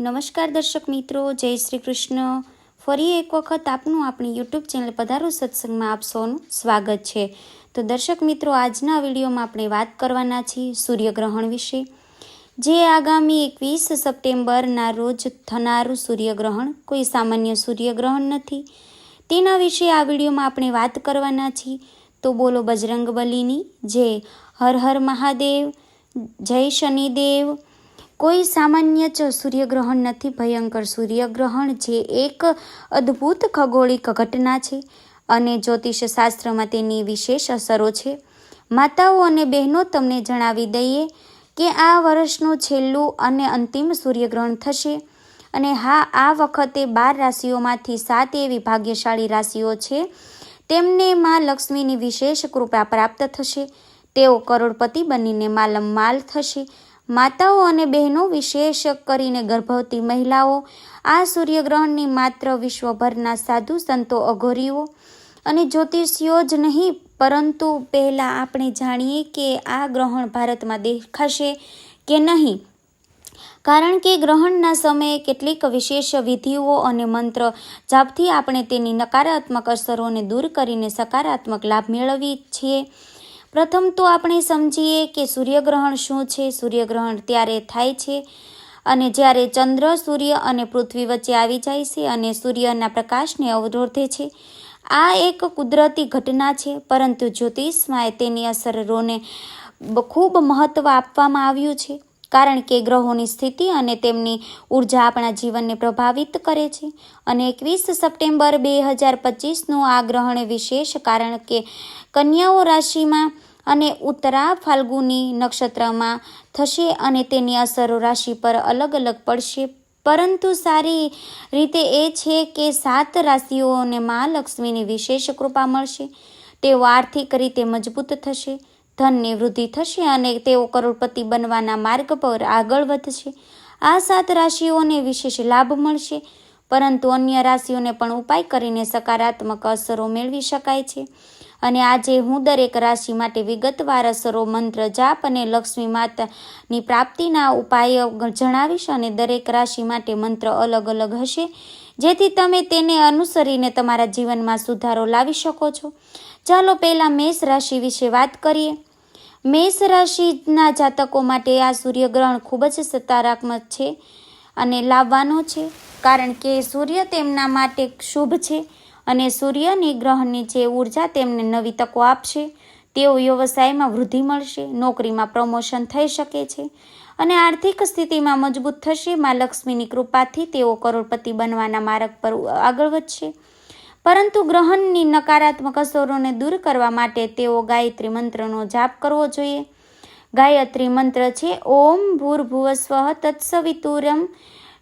નમસ્કાર દર્શક મિત્રો, જય શ્રી કૃષ્ણ. ફરી એક વખત આપનું આપણી યુટ્યુબ ચેનલ પધારો સત્સંગમાં આપ સૌનું સ્વાગત છે. તો દર્શક મિત્રો, આજના વિડીયોમાં આપણે વાત કરવાના છીએ સૂર્યગ્રહણ વિશે. જે આગામી એકવીસ સપ્ટેમ્બરના રોજ થનારું સૂર્યગ્રહણ, કોઈ સામાન્ય સૂર્યગ્રહણ નથી. તેના વિશે આ વિડીયોમાં આપણે વાત કરવાના છીએ. તો બોલો બજરંગ બલીની જે હર હર મહાદેવ, જય શનિદેવ કોઈ સામાન્ય જ સૂર્યગ્રહણ નથી, ભયંકર સૂર્યગ્રહણ જે એક અદ્ભુત ખગોળિક ઘટના છે અને જ્યોતિષ શાસ્ત્રમાં તેની વિશેષ અસરો છે. માતાઓ અને બહેનો તમને જણાવી દઈએ કે આ વર્ષનું છેલ્લું અને અંતિમ સૂર્યગ્રહણ થશે અને હા, આ વખતે બાર રાશિઓમાંથી સાત એવી ભાગ્યશાળી રાશિઓ છે. તેમને માં લક્ષ્મીની વિશેષ કૃપા પ્રાપ્ત થશે. તેઓ કરોડપતિ બનીને માલમમાલ થશે. માતાઓ અને બહેનો વિશેષ કરીને ગર્ભવતી મહિલાઓ, આ સૂર્યગ્રહણની માત્ર વિશ્વભરના સાધુ સંતો અઘોરીઓ અને જ્યોતિષીઓ જ નહીં, પરંતુ પહેલાં આપણે જાણીએ કે આ ગ્રહણ ભારતમાં દેખાશે કે નહીં. કારણ કે ગ્રહણના સમયે કેટલીક વિશેષ વિધિઓ અને મંત્ર જાપથી આપણે તેની નકારાત્મક અસરોને દૂર કરીને સકારાત્મક લાભ મેળવીએ છીએ. પ્રથમ તો આપણે સમજીએ કે સૂર્યગ્રહણ શું છે? સૂર્યગ્રહણ ત્યારે થાય છે અને જ્યારે ચંદ્ર, સૂર્ય અને પૃથ્વી વચ્ચે આવી જાય છે અને સૂર્યના પ્રકાશને અવરોધે છે. આ એક કુદરતી ઘટના છે, પરંતુ જ્યોતિષમાં તેની અસરોને ખૂબ મહત્ત્વ આપવામાં આવ્યું છે. કારણ કે ગ્રહોની સ્થિતિ અને તેમની ઊર્જા આપણા જીવનને પ્રભાવિત કરે છે. અને એકવીસ સપ્ટેમ્બર બે હજાર પચીસનું આ ગ્રહણ વિશેષ કારણ કે કન્યાઓ રાશિમાં અને ઉત્તરા ફાલ્ગુની નક્ષત્રમાં થશે અને તેની અસરો રાશિ પર અલગ અલગ પડશે. પરંતુ સારી રીતે એ છે કે સાત રાશિઓને મા લક્ષ્મીની વિશેષ કૃપા મળશે. તેઓ આર્થિક રીતે મજબૂત થશે. ધનની વૃદ્ધિ થશે અને તેઓ કરોડપતિ બનવાના માર્ગ પર આગળ વધશે. આ સાત રાશિઓને વિશેષ લાભ મળશે, પરંતુ અન્ય રાશિઓને પણ ઉપાય કરીને સકારાત્મક અસરો મેળવી શકાય છે. અને આજે હું દરેક રાશિ માટે વિગતવાર અસરો, મંત્ર, જાપ અને લક્ષ્મી માતાની પ્રાપ્તિના ઉપાયો જણાવીશ અને દરેક રાશિ માટે મંત્ર અલગ અલગ હશે, જેથી તમે તેને અનુસરીને તમારા જીવનમાં સુધારો લાવી શકો છો. ચાલો પહેલાં મેષ રાશિ વિશે વાત કરીએ. મેષ રાશિના જાતકો માટે આ સૂર્યગ્રહણ ખૂબ જ સકારાત્મક છે અને લાવવાનો છે, કારણ કે સૂર્ય તેમના માટે શુભ છે અને સૂર્યની ગ્રહણની જે ઊર્જા તેમને નવી તકો આપશે. તેઓ વ્યવસાયમાં વૃદ્ધિ મળશે, નોકરીમાં પ્રમોશન થઈ શકે છે અને આર્થિક સ્થિતિમાં મજબૂત થશે. મા લક્ષ્મીની કૃપાથી તેઓ કરોડપતિ બનવાના માર્ગ પર આગળ વધશે. પરંતુ ગ્રહણની નકારાત્મક અસરોને દૂર કરવા માટે તેઓ ગાયત્રી મંત્રનો જાપ કરવો જોઈએ. ગાયત્રી મંત્ર છે, ઓમ ભૂર્ભુવસ્વ તત્સવિતુરમ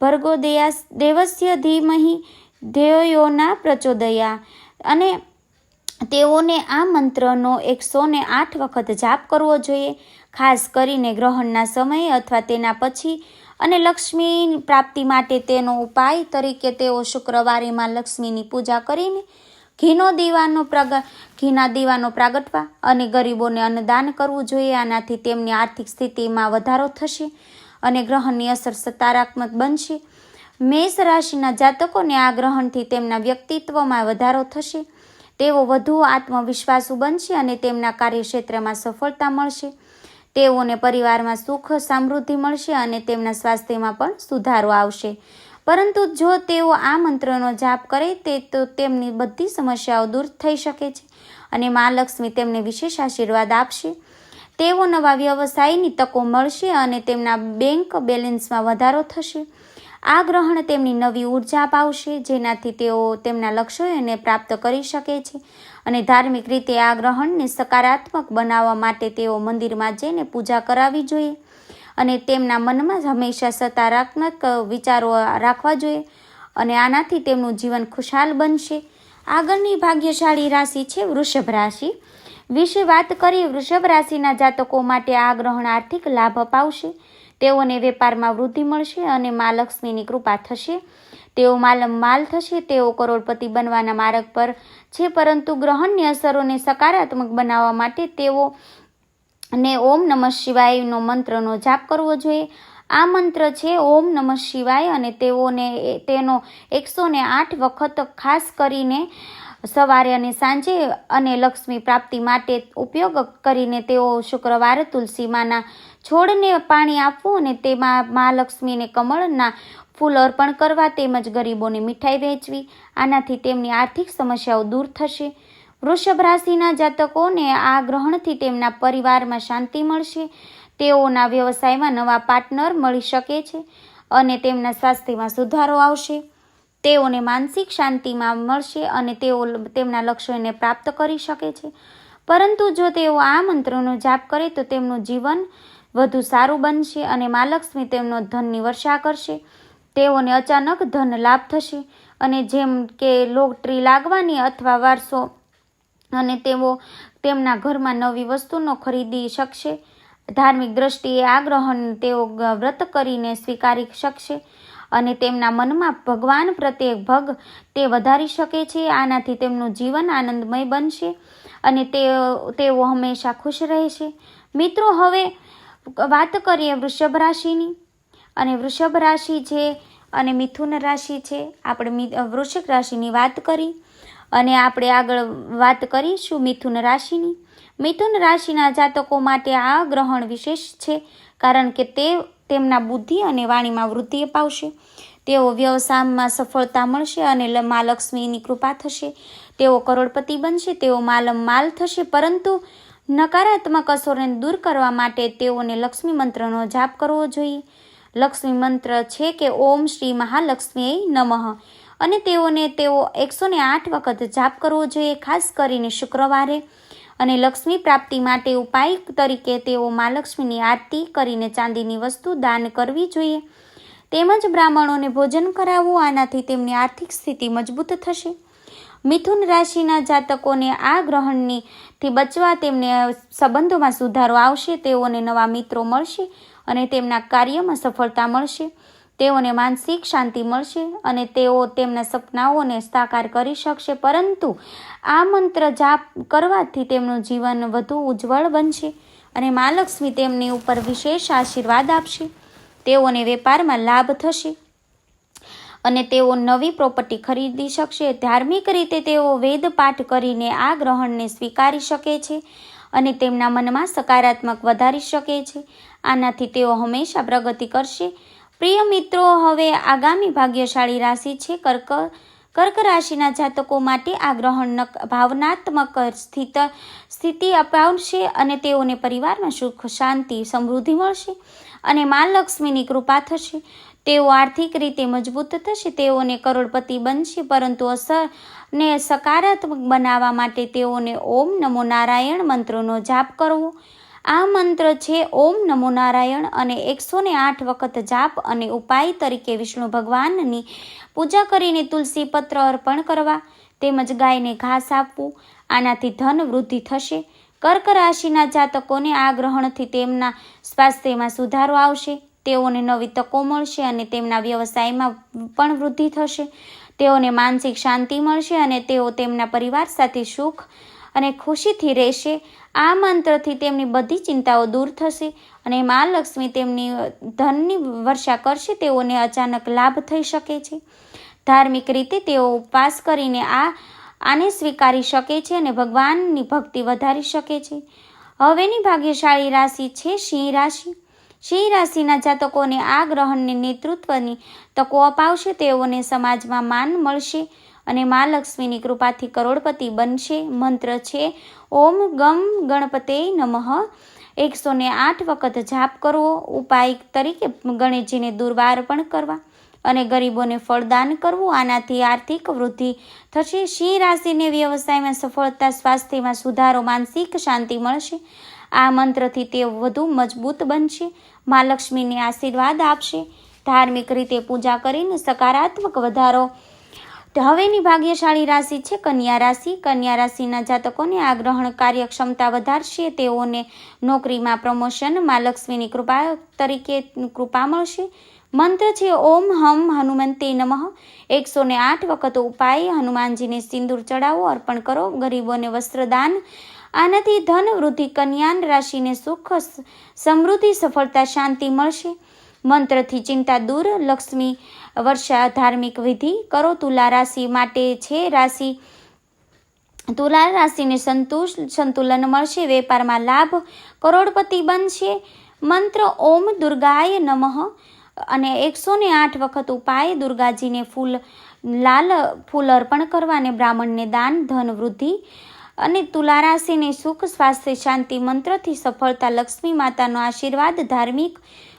ભર્ગો દયા દેવસ્ય ધીમહી ધ્યેયોના પ્રચોદયા. અને તેઓને આ મંત્રનો એકસો ને આઠ વખત જાપ કરવો જોઈએ, ખાસ કરીને ગ્રહણના સમયે અથવા તેના પછી અને લક્ષ્મી પ્રાપ્તિ માટે તેનો ઉપાય તરીકે તેઓ શુક્રવારીમાં લક્ષ્મીની પૂજા કરીને ઘીનો દીવાનો પ્રગ, ઘીના દીવાનો પ્રાગટવા અને ગરીબોને અન્નદાન કરવું જોઈએ. આનાથી તેમની આર્થિક સ્થિતિમાં વધારો થશે અને ગ્રહણની અસર સકારાત્મક બનશે. મેષ રાશિના જાતકોને આ ગ્રહણથી તેમના વ્યક્તિત્વમાં વધારો થશે. તેઓ વધુ આત્મવિશ્વાસુ બનશે અને તેમના કાર્યક્ષેત્રમાં સફળતા મળશે. તેઓને પરિવારમાં સુખ, સમૃદ્ધિ મળશે અને તેમના સ્વાસ્થ્યમાં પણ સુધારો આવશે. પરંતુ જો તેઓ આ મંત્રનો જાપ કરે, તે તો તેમની બધી સમસ્યાઓ દૂર થઈ શકે છે અને મા લક્ષ્મી તેમને વિશેષ આશીર્વાદ આપશે. તેઓ નવા વ્યવસાયની તકો મળશે અને તેમના બેંક બેલેન્સમાં વધારો થશે. આ ગ્રહણ તેમની નવી ઊર્જા પાવશે જેનાથી તેઓ તેમના લક્ષ્યોને પ્રાપ્ત કરી શકે છે. અને ધાર્મિક રીતે આ ગ્રહણને સકારાત્મક બનાવવા માટે તેઓ મંદિરમાં જઈને પૂજા કરાવવી જોઈએ અને તેમના મનમાં હંમેશા સકારાત્મક વિચારો રાખવા જોઈએ અને આનાથી તેમનું જીવન ખુશાલ બનશે. આગળની ભાગ્યશાળી રાશિ છે વૃષભ રાશિ. વિશે વાત કરીએ, વૃષભ રાશિના જાતકો માટે આ ગ્રહણ આર્થિક લાભ અપાવશે. તેઓને વેપારમાં વૃદ્ધિ મળશે અને મા લક્ષ્મીની કૃપા થશે. તેઓ માલમ માલ થશે, તેઓ કરોડપતિ બનવાના માર્ગ પર છે, પરંતુ ગ્રહણની અસરોને સકારાત્મક બનાવવા માટે તેઓ ને ઓમ નમઃ શિવાયનો મંત્રનો જાપ કરવો જોઈએ. આ મંત્ર છે, ઓમ નમઃ શિવાય, અને તેઓને તેનો એકસો ને આઠ વખત ખાસ કરીને સવારે અને સાંજે અને લક્ષ્મી પ્રાપ્તિ માટે ઉપયોગ કરીને તેઓ શુક્રવારે તુલસીમાના છોડને પાણી આપવું અને તેમાં મહાલક્ષ્મીને કમળના ફૂલ અર્પણ કરવા તેમજ ગરીબોને મીઠાઈ વહેંચવી આનાથી તેમની આર્થિક સમસ્યાઓ દૂર થશે. વૃષભ રાશિના જાતકોને આ ગ્રહણથી તેમના પરિવારમાં શાંતિ મળશે. તેઓના વ્યવસાયમાં નવા પાર્ટનર મળી શકે છે અને તેમના સ્વાસ્થ્યમાં સુધારો આવશે. તેઓને માનસિક શાંતિમાં મળશે અને તેઓ તેમના લક્ષ્યોને પ્રાપ્ત કરી શકે છે. પરંતુ જો તેઓ આ મંત્રનો જાપ કરે તો તેમનું જીવન વધુ સારું બનશે અને મા લક્ષ્મી તેમનો ધનની વર્ષા કરશે. તેઓને અચાનક ધન લાભ થશે અને જેમ કે લોટરી લાગવાની અથવા વારસો અને તેઓ તેમના ઘરમાં નવી વસ્તુનો ખરીદી શકશે. ધાર્મિક દ્રષ્ટિએ આ ગ્રહણ તેઓ વ્રત કરીને સ્વીકારી શકશે અને તેમના મનમાં ભગવાન પ્રત્યે ભગ તે વધારી શકે છે, આનાથી તેમનું જીવન આનંદમય બનશે અને તેઓ તેઓ હંમેશા ખુશ રહેશે. મિત્રો, હવે વાત કરીએ વૃષભ રાશિની. અને વૃષભ રાશિ છે અને મિથુન રાશિ છે. આપણે વૃશ્ચિક રાશિની વાત કરી અને આપણે આગળ વાત કરીશું મિથુન રાશિની. મિથુન રાશિના જાતકો માટે આ ગ્રહણ વિશેષ છે કારણ કે તે તેમના બુદ્ધિ અને વાણીમાં વૃદ્ધિ અપાવશે. તેઓ વ્યવસાયમાં સફળતા મળશે અને મા લક્ષ્મીની કૃપા થશે. તેઓ કરોડપતિ બનશે, તેઓ માલમ માલ થશે, પરંતુ નકારાત્મક અસરોને દૂર કરવા માટે તેઓને લક્ષ્મી મંત્રનો જાપ કરવો જોઈએ. લક્ષ્મી મંત્ર છે કે ઓમ શ્રી મહાલક્ષ્મી નમઃ. અને તેઓને તેઓ એકસો ને આઠ વખત જાપ કરવો જોઈએ, ખાસ કરીને શુક્રવારે. અને લક્ષ્મી પ્રાપ્તિ માટે ઉપાય તરીકે તેઓ મહાલક્ષ્મીની આરતી કરીને ચાંદીની વસ્તુ દાન કરવી જોઈએ. તેમજ બ્રાહ્મણોને ભોજન કરાવવું, આનાથી તેમની આર્થિક સ્થિતિ મજબૂત થશે. મિથુન રાશિના જાતકોને આ ગ્રહણની થી બચવા તેમને સંબંધોમાં સુધારો આવશે, તેઓને નવા મિત્રો મળશે અને તેમના કાર્યમાં સફળતા મળશે, તેઓને માનસિક શાંતિ મળશે અને તેઓ તેમના સપનાઓને સાકાર કરી શકશે. પરંતુ આ મંત્ર જાપ કરવાથી તેમનું જીવન વધુ ઉજ્જવળ બનશે અને મા લક્ષ્મી તેમની ઉપર વિશેષ આશીર્વાદ આપશે. તેઓને વેપારમાં લાભ થશે. અને તેઓ નવી પ્રોપર્ટી ખરીદી શકશે. ધાર્મિક રીતે તેઓ વેદ પાઠ કરીને આ ગ્રહણને સ્વીકારી શકે છે અને તેમના મનમાં સકારાત્મક વધારી શકે છે. આનાથી તેઓ હંમેશા પ્રગતિ કરશે. પ્રિય મિત્રો, હવે આગામી ભાગ્યશાળી રાશિ છે. કર્ક કર્ક રાશિના જાતકો માટે આ ગ્રહણ ભાવનાત્મક સ્થિત, સ્થિતિ અપાવશે અને તેઓને પરિવારમાં સુખ, શાંતિ, સમૃદ્ધિ મળશે અને મા લક્ષ્મીની કૃપા થશે. તેઓ આર્થિક રીતે મજબૂત થશે, તેઓને કરોડપતિ બનશે, પરંતુ અસરને સકારાત્મક બનાવવા માટે તેઓને ઓમ નમો નારાયણ મંત્રનો જાપ કરવો. આ મંત્ર છે ઓમ નમો નારાયણ અને એકસો ને આઠ વખત જાપ અને ઉપાય તરીકે વિષ્ણુ ભગવાનની પૂજા કરીને તુલસી પત્ર અર્પણ કરવા, તેમજ ગાયને ઘાસ આપવું. આનાથી ધન વૃદ્ધિ થશે. કર્ક રાશિના જાતકોને આ ગ્રહણથી તેમના સ્વાસ્થ્યમાં સુધારો આવશે. તેઓને નવી તકો મળશે અને તેમના વ્યવસાયમાં પણ વૃદ્ધિ થશે. તેઓને માનસિક શાંતિ મળશે અને તેઓ તેમના પરિવાર સાથે સુખ અને ખુશીથી રહેશે. આ મંત્રથી તેમની બધી ચિંતાઓ દૂર થશે અને મા લક્ષ્મી તેમની ધનની વર્ષા કરશે. તેઓને અચાનક લાભ થઈ શકે છે. ધાર્મિક રીતે તેઓ ઉપવાસ કરીને આ, આને સ્વીકારી શકે છે અને ભગવાનની ભક્તિ વધારી શકે છે. હવેની ભાગ્યશાળી રાશિ છે સિંહ રાશિ. સિંહ રાશિના જાતકોને આ ગ્રહણને નેતૃત્વની તકો અપાવશે, તેઓને સમાજમાં માન મળશે અને મા લક્ષ્મીની કૃપાથી કરોડપતિ બનશે. મંત્ર છે, ઓમ ગમ ગણપતે નમઃ. એકસો ને આઠ વખત જાપ કરવો, ઉપાય તરીકે ગણેશજીને દુર્વાર પણ કરવા અને ગરીબોને ફળદાન કરવું, આનાથી આર્થિક વૃદ્ધિ થશે. સિંહ રાશિને વ્યવસાયમાં સફળતા, સ્વાસ્થ્યમાં સુધારો, માનસિક શાંતિ મળશે. આ મંત્રથી તે વધુ મજબૂત બનશે. મા લક્ષ્મીને આશીર્વાદ આપશે. ધાર્મિક રીતે પૂજા કરીને સકારાત્મક વધારો. હવેની ભાગ્યશાળી રાશિ છે કન્યા રાશિ. કન્યા રાશિના જાતકોને આ ગ્રહણ કાર્યક્ષમતા વધારશે. તેઓને નોકરીમાં પ્રમોશન, મા લક્ષ્મીની કૃપા તરીકે કૃપા મળશે. મંત્ર છે, ઓમ હમ હનુમંતે નમઃ. એકસો ને આઠ વખત ઉપાય, હનુમાનજીને સિંદૂર ચડાવો અર્પણ કરો, ગરીબોને વસ્ત્રદાન આનાથી ધન, વૃદ્ધિ કન્યાન રાશિને સુખ, સમૃદ્ધિ, સફળતા, શાંતિ મળશે. મંત્રથી ચિંતા દૂર, લક્ષ્મી, વર્ષા, ધાર્મિક વિધિ કરો. તુલા રાશિ માટે છે રાશિ. તુલા રાશિને સંતુષ સંતુલન મળશે. વેપારમાં લાભ, કરોડપતિ બનશે. મંત્ર, ઓમ દુર્ગાય નમઃ. અને એકસો ને આઠ વખત ઉપાય, દુર્ગાજીને ફૂલ, લાલ ફૂલ અર્પણ કરવા અને બ્રાહ્મણને દાન, ધન, વૃદ્ધિ અને તુલા રાશિને સુખ, સ્વાસ્થ્ય, શાંતિ, મંત્રથી સફળતા, લક્ષ્મી માતાનો આશીર્વાદ, ધાર્મિક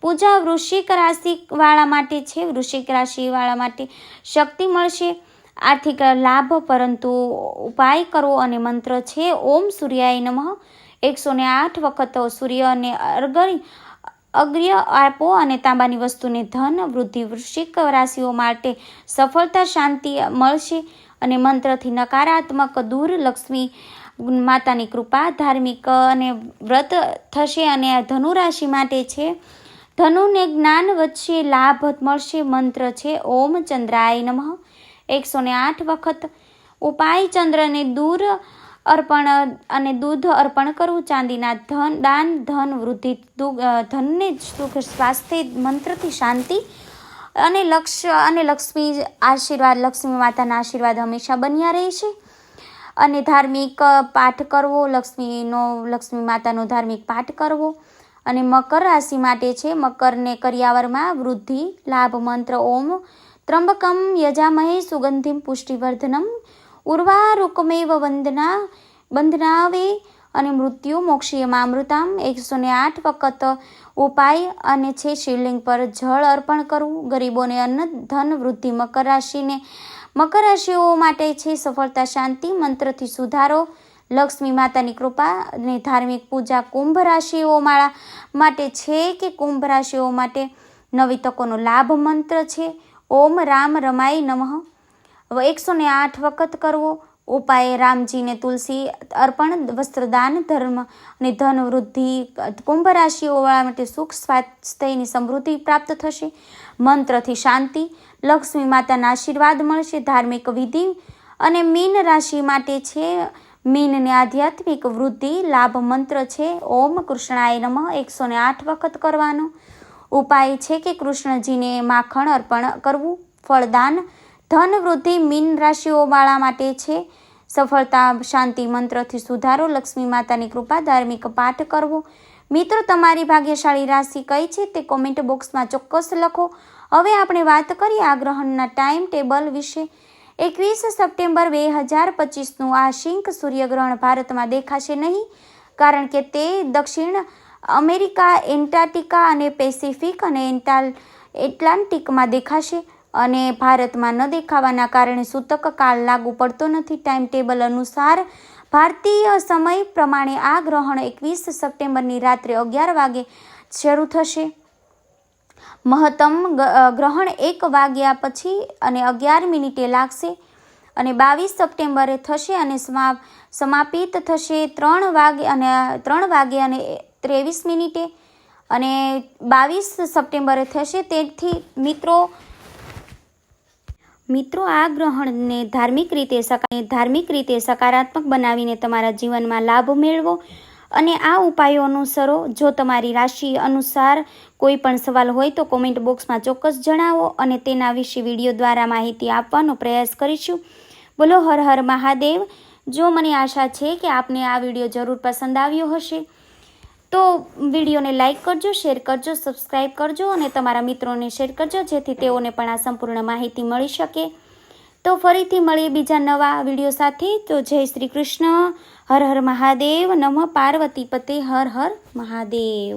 પૂજા, વૃશ્ચિક રાશિવાળા માટે છે, વૃશ્ચિક રાશિવાળા માટે શક્તિ મળશે. આર્થિક લાભ, પરંતુ ઉપાય કરવો અને મંત્ર છે, ઓમ સૂર્યાય નમઃ. એકસો ને આઠ વખત સૂર્યને અર્ઘ્ય અગ્ર્ય આપો અને તાંબાની વસ્તુને ધન, વૃદ્ધિ, વૃશ્ચિક રાશિઓ માટે સફળતા, શાંતિ મળશે. અને મંત્રથી નકારાત્મક દૂર લક્ષ્મી માતાની કૃપા ધાર્મિક અને વ્રત થશે અને આ ધનુ રાશિ માટે છે. ધનુને જ્ઞાન વધશે, લાભ મળશે, મંત્ર છે, ઓમ ચંદ્રાય નમઃ. એકસો ને આઠ વખત ઉપાય ચંદ્રને દૂર અર્પણ અને દૂધ અર્પણ કરવું, ચાંદીના ધન, દાન, ધન વૃદ્ધિ ધનને સુખ, સ્વાસ્થ્ય, મંત્રથી શાંતિ અને લક્ષ અને લક્ષ્મી આશીર્વાદ, લક્ષ્મી માતાના આશીર્વાદ હંમેશા બન્યા રહેશે અને ધાર્મિક પાઠ કરવો, લક્ષ્મીનો, લક્ષ્મી માતાનો ધાર્મિક પાઠ કરવો. અને મકર રાશિ માટે છે, મકરને કરિયાવરમાં વૃદ્ધિ, લાભ, મંત્ર, ઓમ, ત્રંબકમ, યજામહે, સુગંધિમ, પુષ્ટિવર્ધનમ ઉર્વા રુકમેવ વંદના, બંધનાવે અને મૃત્યુ મોક્ષીયમામૃતામ એકસો ને આઠ વખત ઉપાય અને છે શિવલિંગ પર જળ અર્પણ કરવું, ગરીબોને અન્ન, ધન, વૃદ્ધિ, મકર રાશિને, મકર રાશિઓ માટે છે સફળતા, શાંતિ, મંત્રથી સુધારો, લક્ષ્મી માતાની કૃપા અને ધાર્મિક પૂજા, કુંભ રાશિઓ માળા માટે છે કે કુંભ રાશિઓ માટે નવી તકોનો લાભ મંત્ર છે. ઓમ રામ રમાય નમઃ. એકસો ને આઠ વખત કરવો ઉપાય રામજીને તુલસી અર્પણ, વસ્ત્રદાન, ધર્મ અને ધન વૃદ્ધિ, કુંભ રાશિઓવાળા માટે સુખ, સ્વાસ્થ્યની સમૃદ્ધિ પ્રાપ્ત થશે. મંત્રથી શાંતિ, લક્ષ્મી માતાના આશીર્વાદ મળશે. ધાર્મિક વિધિ અને મીન રાશિ માટે છે. મીનને આધ્યાત્મિક વૃદ્ધિ, લાભ મંત્ર છે. ઓમ કૃષ્ણાય નમઃ. એકસો ને આઠ વખત કરવાનો. ઉપાય છે કે કૃષ્ણજીને માખણ અર્પણ કરવું, ફળદાન ધન વૃદ્ધિ મીન રાશિઓવાળા માટે છે. સફળતા, શાંતિ, મંત્રથી સુધારો, લક્ષ્મી માતાની કૃપા, ધાર્મિક પાઠ કરવો. મિત્રો, તમારી ભાગ્યશાળી રાશિ કઈ છે તે કોમેન્ટ બોક્સમાં ચોક્કસ લખો. હવે આપણે વાત કરીએ આ ગ્રહણના ટાઈમ ટેબલ વિશે. એકવીસ સપ્ટેમ્બર બે હજાર પચીસનું આ શિંક સૂર્યગ્રહણ ભારતમાં દેખાશે નહીં, કારણ કે તે દક્ષિણ અમેરિકા એન્ટાર્ટિકા અને પેસિફિક અને એન્ટાલ, એટલાન્ટિકમાં દેખાશે. અને ભારતમાં ન દેખાવાના કારણે સૂતક કાળ લાગુ પડતો નથી. ટાઈમ ટેબલ અનુસાર ભારતીય સમય પ્રમાણે આ ગ્રહણ એકવીસ સપ્ટેમ્બરની રાત્રે અગિયાર વાગે શરૂ થશે. મહત્તમ ગ્રહણ એક વાગ્યા પછી અને અગિયાર મિનિટે લાગશે અને બાવીસ સપ્ટેમ્બરે થશે અને સમા, સમાપિત થશે ત્રણ વાગે અને, ત્રણ વાગે અને ત્રેવીસ મિનિટે. અને બાવીસ સપ્ટેમ્બરે થશે. તેથી મિત્રો મિત્રો, આ ગ્રહણને ધાર્મિક રીતે ધાર્મિક રીતે સકારાત્મક બનાવીને તમારા જીવનમાં લાભ મેળવો અને આ ઉપાયો અનુસરો. જો તમારી રાશિ અનુસાર કોઈ પણ સવાલ હોય તો કોમેન્ટ બોક્સમાં ચોક્કસ જણાવો અને તેના વિશે વીડિયો દ્વારા માહિતી આપવાનો પ્રયાસ કરીશું. બોલો, હર હર મહાદેવ. જો મને આશા છે કે આપને આ વીડિયો જરૂર પસંદ આવ્યો હશે તો વિડીયોને લાઇક કરજો, શેર કરજો સબસ્ક્રાઈબ કરજો અને તમારા મિત્રોને શેર કરજો, જેથી તેઓને પણ આ સંપૂર્ણ માહિતી મળી શકે. તો ફરીથી મળીએ બીજા નવા વીડિયો સાથે. તો જય શ્રી કૃષ્ણ. હર હર મહાદેવ. નમઃ પાર્વતી પતે. હર હર મહાદેવ.